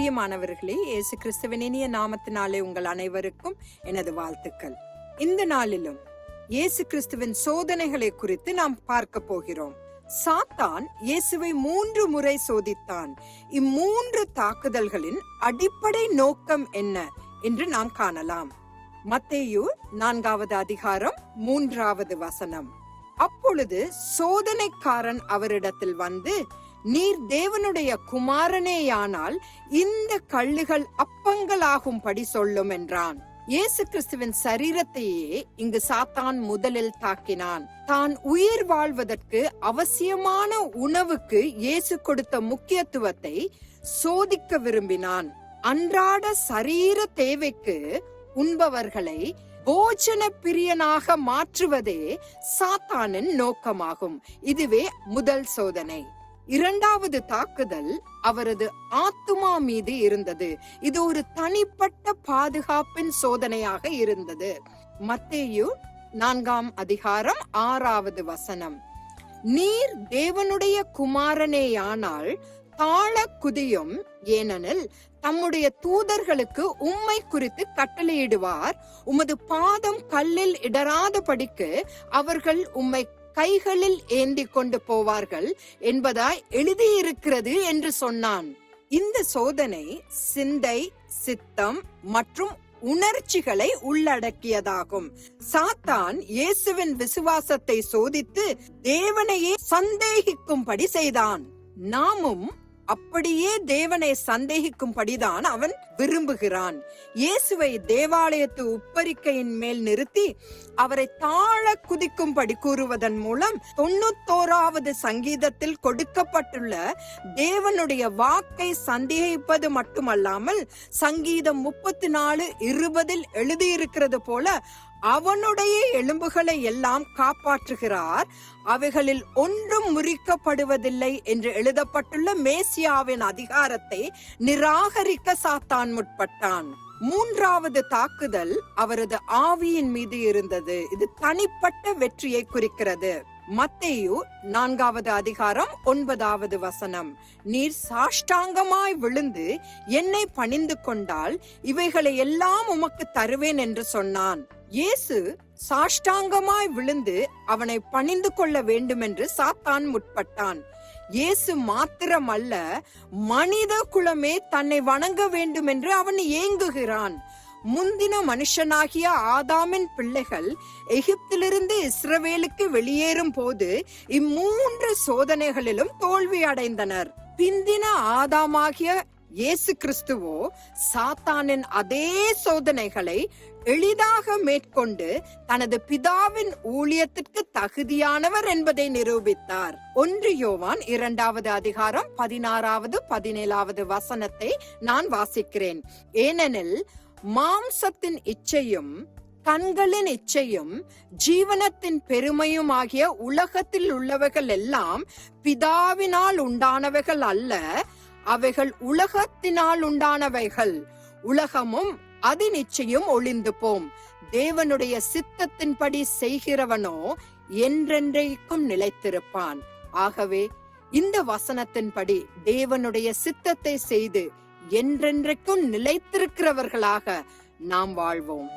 பிரியமானவர்களே இயேசு கிறிஸ்துவின் இனிய நாமத்தினாலே உங்கள் அனைவருக்கும் எனது வாழ்த்துக்கள். இந்த நாளிலும் இயேசு கிறிஸ்துவின் சோதனைகளை குறித்து நாம் பார்க்க போகிறோம். சாத்தான் இயேசுவை மூன்று முறை சோதித்தான். இம்மூன்று தாக்குதல்களின் அடிப்படை நோக்கம் என்ன என்று நாம் காணலாம். மத்தேயு நான்காவது அதிகாரம் மூன்றாவது வசனம். அப்பொழுது சோதனைக்காரன் அவரிடத்தில் வந்து நீர் தேவனுடைய குமாரனேயானால் இந்த கல்லுகள் அப்பங்களாகும்படி சொல்லும் என்றான். இயேசு கிறிஸ்துவின் சரீரத்தையே இங்கு சாத்தான் முதலில் தாக்கினான். தான் உயிர் வாழ்வதற்கு அவசியமான உணவுக்கு இயேசு கொடுத்த முக்கியத்துவத்தை சோதிக்க விரும்பினான். அன்றாட சரீர தேவைக்கு உண்பவர்களை போஜன பிரியனாக மாற்றுவதே சாத்தானின் நோக்கமாகும். இதுவே முதல் சோதனை. இரண்டாவது தாக்குதல் அவரது ஆத்துமா மீது இருந்தது. இது ஒரு தனிப்பட்ட பாதுகாப்பின் சோதனையாக இருந்தது. மத்தேயு நான்காம் அதிகாரம் ஆறாவது வசனம். நீர் தேவனுடைய குமாரனேயானால் தாழ குதியும் ஏனெனில் தம்முடைய தூதர்களுக்கு உம்மை குறித்து கட்டளையிடுவார். உமது பாதம் கல்லில் இடராதபடிக்கு அவர்கள் உம்மை கைகளில் ஏந்தி கொண்டு போவார்கள் என்பதாய் எழுதியிருக்கிறது என்று சொன்னான். இந்த சோதனை சிந்தை சித்தம் மற்றும் உணர்ச்சிகளை உள்ளடக்கியதாகும். சாத்தான் இயேசுவின் விசுவாசத்தை சோதித்து தேவனையே சந்தேகிக்கும்படி செய்தான். நாமும் அப்படியே தேவனை சந்தேகிக்கும்படிதான் அவன் விரும்புகிறான். இயேசுவை தேவாலயத்து உப்பரிக்கையின் மேல் நிறுத்தி அவரை தாழ குதிக்கும்படி கூறுவதன் மூலம் தொண்ணூத்தோராவது சங்கீதத்தில் கொடுக்கப்பட்டுள்ள தேவனுடைய வாக்கை சந்தேகிப்பது மட்டுமல்லாமல் சங்கீதம் முப்பத்தி நாலு இருபதில் எழுதியிருக்கிறது போல அவனுடைய எலும்புகளை எல்லாம் காப்பாற்றுகிறார். அவைகளில் ஒன்றும் முறிக்கப்படுவதில்லை என்று எழுதப்பட்டுள்ள மேசியாவின் அதிகாரத்தை நிராகரிக்க சாத்தான் முற்பட்டான். மூன்றாவது தாக்குதல் அவரது ஆவியின் மீது இருந்தது. இது தனிப்பட்ட வெற்றியை குறிக்கிறது. மத்தேயு நான்காவது அதிகாரம் ஒன்பதாவது வசனம். நீர் சாஷ்டாங்கமாய் விழுந்து என்னை பணிந்து கொண்டால் இவைகளை எல்லாம் உமக்கு தருவேன் என்று சொன்னான். இயேசு சாஷ்டாங்கமாய் விழுந்து அவனை பணிந்து கொள்ள வேண்டும் என்று சாத்தான் முற்பட்டான். இயேசு மாத்திரமல்ல மனித குலமே தன்னை வணங்க வேண்டும் என்று அவன் ஏங்குகிறான். முந்தின மனுஷனாகிய ஆதாமின் பிள்ளைகள் எகிப்திலிருந்து இஸ்ரவேலுக்கு வெளியேறும் போது இம்மூன்று சோதனைகளிலும் தோல்வி அடைந்தனர். பிந்தின ஆதாமாகிய இயேசு கிறிஸ்துவோ சாத்தானின் அதே சோதனைகளை எளிதாக மேற்கொண்டு தனது பிதாவின் ஊழியத்திற்கு தகுதியானவர் என்பதை நிரூபித்தார். ஒன்று யோவான் இரண்டாவது அதிகாரம் பதினாறாவது பதினேழாவது வசனத்தை நான் வாசிக்கிறேன். ஏனெனில் மாம்சத்தின் இச்சையும் கண்களின் இச்சையும் ஜீவனத்தின் பெருமையும் ஆகிய உலகத்தில் உள்ளவைகள் எல்லாம் பிதாவினால் உண்டானவைகள் அல்ல அவைகள் உலகத்தினால் உண்டானவைகள் உலகமும் அது நிச்சயம் ஒளிந்து போம் தேவனுடைய சித்தத்தின்படி செய்கிறவனோ என்றென்றைக்கும் நிலைத்திருப்பான். ஆகவே இந்த வசனத்தின்படி தேவனுடைய சித்தத்தை செய்து என்றென்றைக்கும் நிலைத்திருக்கிறவர்களாக நாம் வாழ்வோம்.